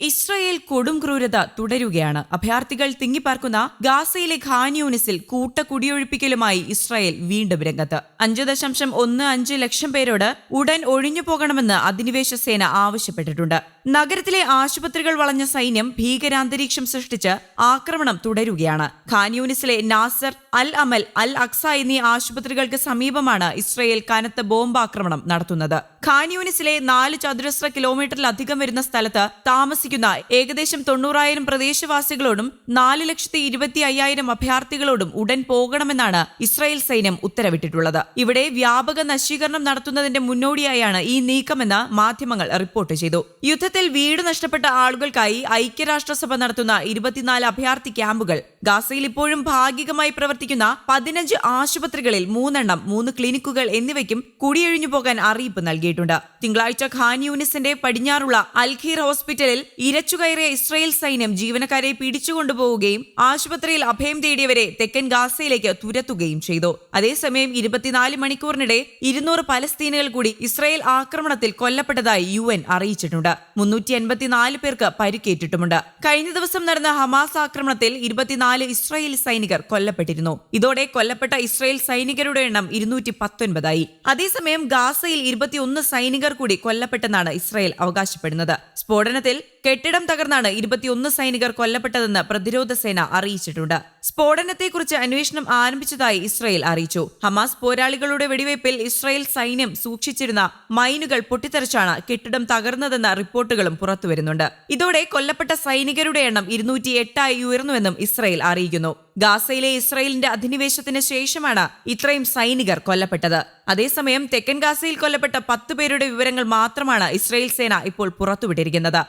Israel കൊടും ക്രൂരത തുടരുകയാണ്. അഭയാർത്ഥികൾ തിങ്ങിപ്പാർക്കുന്ന ഗാസയിലെ ഖാൻ യൂണിസിൽ കൂട്ട കുടിയൊഴിപ്പിക്കലുമായി ഇസ്രയേൽ വീണ്ടും രംഗത്ത്. അഞ്ച് ദശാംശം ഒന്ന് അഞ്ച് ലക്ഷം പേരോട് ഉടൻ ഒഴിഞ്ഞു പോകണമെന്ന് അധിനിവേശ സേന ആവശ്യപ്പെട്ടിട്ടുണ്ട്. നഗരത്തിലെ ആശുപത്രികൾ വളഞ്ഞ സൈന്യം ഭീകരാന്തരീക്ഷം സൃഷ്ടിച്ച് ആക്രമണം തുടരുകയാണ്. ഖാൻ യൂണിസിലെ നാസർ അൽ അമൽ അൽ അക്സ എന്നീ ആശുപത്രികൾക്ക് സമീപമാണ് ഇസ്രയേൽ കനത്ത ബോംബാക്രമണം നടത്തുന്നത്. ഖാൻ യൂണിസിലെ നാല് ചതുരശ്ര കിലോമീറ്ററിലധികം വരുന്ന സ്ഥലത്ത് താമസിക്കുന്ന ഏകദേശം തൊണ്ണൂറായിരം പ്രദേശവാസികളോടും നാല് ലക്ഷത്തി ഇരുപത്തി അയ്യായിരം അഭയാർത്ഥികളോടും ഉടൻ പോകണമെന്നാണ് ഇസ്രായേൽ സൈന്യം ഉത്തരവിട്ടിട്ടുള്ളത്. ഇവിടെ വ്യാപക നശീകരണം നടത്തുന്നതിന്റെ മുന്നോടിയായാണ് ഈ നീക്കമെന്ന് മാധ്യമങ്ങൾ റിപ്പോർട്ട് ചെയ്തു. യുദ്ധത്തിൽ വീട് നഷ്ടപ്പെട്ട ആളുകൾക്കായി ഐക്യരാഷ്ട്രസഭ നടത്തുന്ന ഇരുപത്തിനാല് അഭയാർത്ഥി ക്യാമ്പുകൾ ഗാസയിൽ ഇപ്പോഴും ഭാഗികമായി പ്രവർത്തിക്കുന്ന പതിനഞ്ച് ആശുപത്രികളിൽ മൂന്നെണ്ണം മൂന്ന് ക്ലിനിക്കുകൾ എന്നിവയ്ക്കും കുടിയൊഴിഞ്ഞു പോകാൻ അറിയിപ്പ് നൽകിയിട്ടുണ്ട് തിങ്കളാഴ്ച ഖാൻ യൂണിസിന്റെ പടിഞ്ഞാറുള്ള അൽഖീർ ഹോസ്പിറ്റലിൽ ഇരച്ചുകയറിയ ഇസ്രയേൽ സൈന്യം ജീവനക്കാരെ പിടിച്ചുകൊണ്ടുപോവുകയും ആശുപത്രിയിൽ അഭയം തേടിയവരെ തെക്കൻ ഗാസയിലേക്ക് തുരത്തുകയും ചെയ്തു. അതേസമയം ഇരുപത്തിനാല് മണിക്കൂറിനിടെ ഇരുന്നൂറ് പലസ്തീനുകൾ കൂടി ഇസ്രയേൽ ആക്രമണത്തിൽ കൊല്ലപ്പെട്ടതായി യു എൻ അറിയിച്ചിട്ടുണ്ട്. മുന്നൂറ്റി എൺപത്തിനാല് പേർക്ക് പരിക്കേറ്റിട്ടുമുണ്ട്. കഴിഞ്ഞ ദിവസം നടന്ന ഹമാസ് ആക്രമണത്തിൽ ഇരുപത്തിനാല് ഇസ്രായേൽ സൈനികർ കൊല്ലപ്പെട്ടിരുന്നു. ഇതോടെ കൊല്ലപ്പെട്ട ഇസ്രായേൽ സൈനികരുടെ എണ്ണം ഇരുന്നൂറ്റി പത്തൊൻപതായി അതേസമയം ഗാസയിൽ ഇരുപത്തിയൊന്ന് സൈനികർ കൂടി കൊല്ലപ്പെട്ടെന്നാണ് ഇസ്രായേൽ അവകാശപ്പെടുന്നത്. സ്ഫോടനത്തിൽ കെട്ടിടം തകർന്നാണ് ഇരുപത്തിയൊന്ന് സൈനികർ കൊല്ലപ്പെട്ടതെന്ന് പ്രതിരോധ സേന അറിയിച്ചിട്ടുണ്ട്. സ്ഫോടനത്തെക്കുറിച്ച് അന്വേഷണം ആരംഭിച്ചതായി ഇസ്രയേൽ അറിയിച്ചു. ഹമാസ് പോരാളികളുടെ വെടിവയ്പിൽ ഇസ്രയേൽ സൈന്യം സൂക്ഷിച്ചിരുന്ന മൈനുകൾ പൊട്ടിത്തെറിച്ചാണ് കെട്ടിടം തകർന്നതെന്ന റിപ്പോർട്ടുകളും പുറത്തുവരുന്നുണ്ട്. ഇതോടെ കൊല്ലപ്പെട്ട സൈനികരുടെ എണ്ണം ഇരുന്നൂറ്റി എട്ടായി ഉയർന്നുവെന്നും ഇസ്രയേൽ അറിയിക്കുന്നു. ഗാസയിലെ ഇസ്രയേലിന്റെ അധിനിവേശത്തിന് ശേഷമാണ് ഇത്രയും സൈനികർ കൊല്ലപ്പെട്ടത്. അതേസമയം തെക്കൻ ഗാസയിൽ കൊല്ലപ്പെട്ട പത്ത് പേരുടെ വിവരങ്ങൾ മാത്രമാണ് ഇസ്രയേൽ സേന ഇപ്പോൾ പുറത്തുവിട്ടിരിക്കുന്നത്.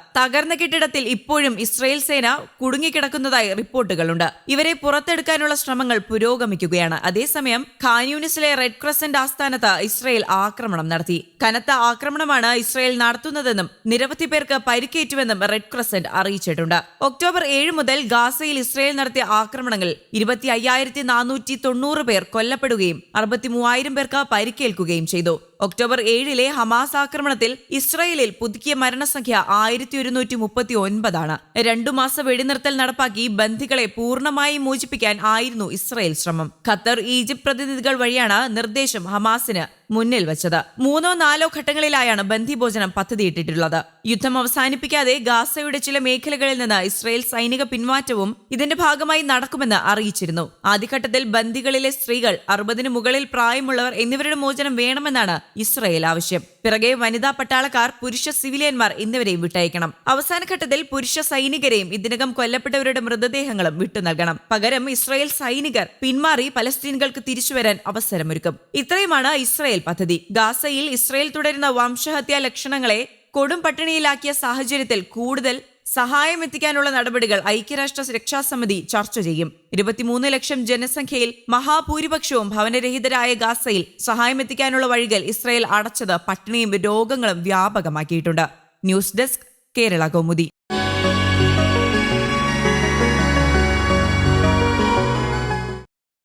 തകർന്ന കെട്ടിടത്തിൽ ഇപ്പോഴും ഇസ്രയേൽ സേന കുടുങ്ങിക്കിടക്കുന്നതായി റിപ്പോർട്ടുകളുണ്ട്. ഇവരെ പുറത്തെടുക്കാനുള്ള ശ്രമങ്ങൾ പുരോഗമിക്കുകയാണ്. അതേസമയം ഖാൻയൂണിസിലെ റെഡ് ക്രസന്റ് ആസ്ഥാനത്ത് ഇസ്രയേൽ ആക്രമണം നടത്തി. കനത്ത ആക്രമണമാണ് ഇസ്രയേൽ നടത്തുന്നതെന്നും നിരവധി പേർക്ക് പരിക്കേറ്റുവെന്നും റെഡ് ക്രസന്റ് അറിയിച്ചിട്ടുണ്ട്. ഒക്ടോബർ ഏഴ് മുതൽ ഗാസയിൽ ഇസ്രയേൽ നടത്തിയ ആക്രമണങ്ങളിൽ ഇരുപത്തി അയ്യായിരത്തി നാനൂറ്റി തൊണ്ണൂറ് പേർ കൊല്ലപ്പെടുകയും അറുപത്തി മൂവായിരം പേർക്ക് പരിക്കേൽക്കുകയും ചെയ്തു. ഒക്ടോബർ ഏഴിലെ ഹമാസ് ആക്രമണത്തിൽ ഇസ്രയേലിൽ പുതുക്കിയ മരണസംഖ്യ ആയിരത്തി ഒരുന്നൂറ്റി മുപ്പത്തി ഒൻപതാണ് രണ്ടു മാസ വെടിനിർത്തൽ നടപ്പാക്കി ബന്ധികളെ പൂർണമായി മോചിപ്പിക്കാൻ ആയിരുന്നു ഇസ്രയേൽ ശ്രമം. ഖത്തർ ഈജിപ്ത് പ്രതിനിധികൾ വഴിയാണ് നിർദ്ദേശം ഹമാസിന് മുന്നിൽ വച്ചത്. മൂന്നോ നാലോ ഘട്ടങ്ങളിലായാണ് ബന്ധിഭോജനം പദ്ധതിയിട്ടിട്ടുള്ളത്. യുദ്ധം അവസാനിപ്പിക്കാതെ ഗാസയുടെ ചില മേഖലകളിൽ നിന്ന് ഇസ്രയേൽ സൈനിക പിന്മാറ്റവും ഇതിന്റെ ഭാഗമായി നടക്കുമെന്ന് അറിയിച്ചിരുന്നു. ആദ്യഘട്ടത്തിൽ ബന്ദികളിലെ സ്ത്രീകൾ അറുപതിനു മുകളിൽ പ്രായമുള്ളവർ എന്നിവരുടെ മോചനം വേണമെന്നാണ് ഇസ്രയേൽ ആവശ്യം. പിറകെ വനിതാ പട്ടാളക്കാർ പുരുഷ സിവിലിയന്മാർ എന്നിവരെയും വിട്ടയക്കണം. അവസാന ഘട്ടത്തിൽ പുരുഷ സൈനികരെയും ഇതിനകം കൊല്ലപ്പെട്ടവരുടെ മൃതദേഹങ്ങളും വിട്ടു നൽകണം. പകരം ഇസ്രയേൽ സൈനികർ പിന്മാറി പലസ്തീനുകൾക്ക് തിരിച്ചുവരാൻ അവസരമൊരുക്കും. ഇത്രയുമാണ് ഇസ്രായേൽ പദ്ധതി. ഗാസയിൽ ഇസ്രായേൽ തുടരുന്ന വംശഹത്യാ ലക്ഷണങ്ങളെ കൊടും പട്ടിണിയിലാക്കിയ സാഹചര്യത്തിൽ കൂടുതൽ സഹായം എത്തിക്കാനുള്ള നടപടികൾ ഐക്യരാഷ്ട്ര സുരക്ഷാ സമിതി ചർച്ച ചെയ്യും. ഇരുപത്തിമൂന്ന് ലക്ഷം ജനസംഖ്യയിൽ മഹാഭൂരിപക്ഷവും ഭവനരഹിതരായ ഗാസയിൽ സഹായം എത്തിക്കാനുള്ള വഴികൾ ഇസ്രായേൽ അടച്ചത് പട്ടിണിയും രോഗങ്ങളും വ്യാപകമാക്കിയിട്ടുണ്ട്. News desk Kerala Kaumudi.